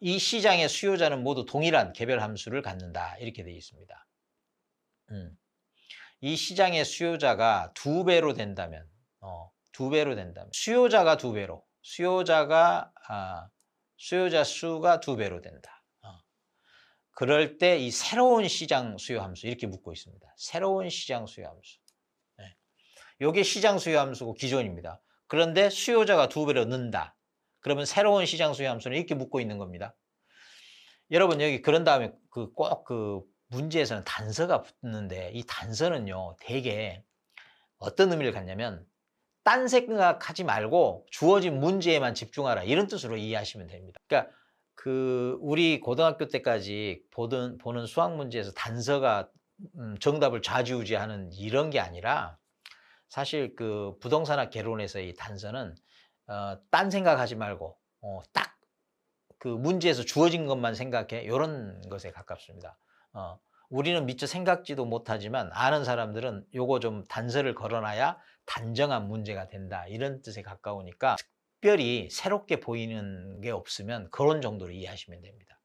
이 시장의 수요자는 모두 동일한 개별 함수를 갖는다. 이렇게 되어 있습니다. 음. 이 시장의 수요자가 두 배로 된다면, 어, 두 배로 된다면, 수요자가 두 배로, 수요자가, 아, 수요자 수가 두 배로 된다. 어. 그럴 때 이 새로운 시장 수요 함수, 이렇게 묻고 있습니다. 새로운 시장 수요 함수. 네. 요게 시장 수요 함수고 기존입니다. 그런데 수요자가 두 배로 는다. 그러면 새로운 시장 수요 함수는 이렇게 묻고 있는 겁니다. 여러분 여기 그런 다음에 그 꼭그 문제에서는 단서가 붙는데 이 단서는요 대개 어떤 의미를 갖냐면 딴 생각하지 말고 주어진 문제에만 집중하라 이런 뜻으로 이해하시면 됩니다. 그러니까 그 우리 고등학교 때까지 보던 보는 수학 문제에서 단서가 음, 정답을 좌지우지하는 이런 게 아니라 사실 그 부동산학 개론에서의 단서는 어, 딴 생각하지 말고 어, 딱 그 문제에서 주어진 것만 생각해 이런 것에 가깝습니다. 어, 우리는 미처 생각지도 못하지만 아는 사람들은 요거 좀 단서를 걸어놔야 단정한 문제가 된다 이런 뜻에 가까우니까 특별히 새롭게 보이는 게 없으면 그런 정도로 이해하시면 됩니다.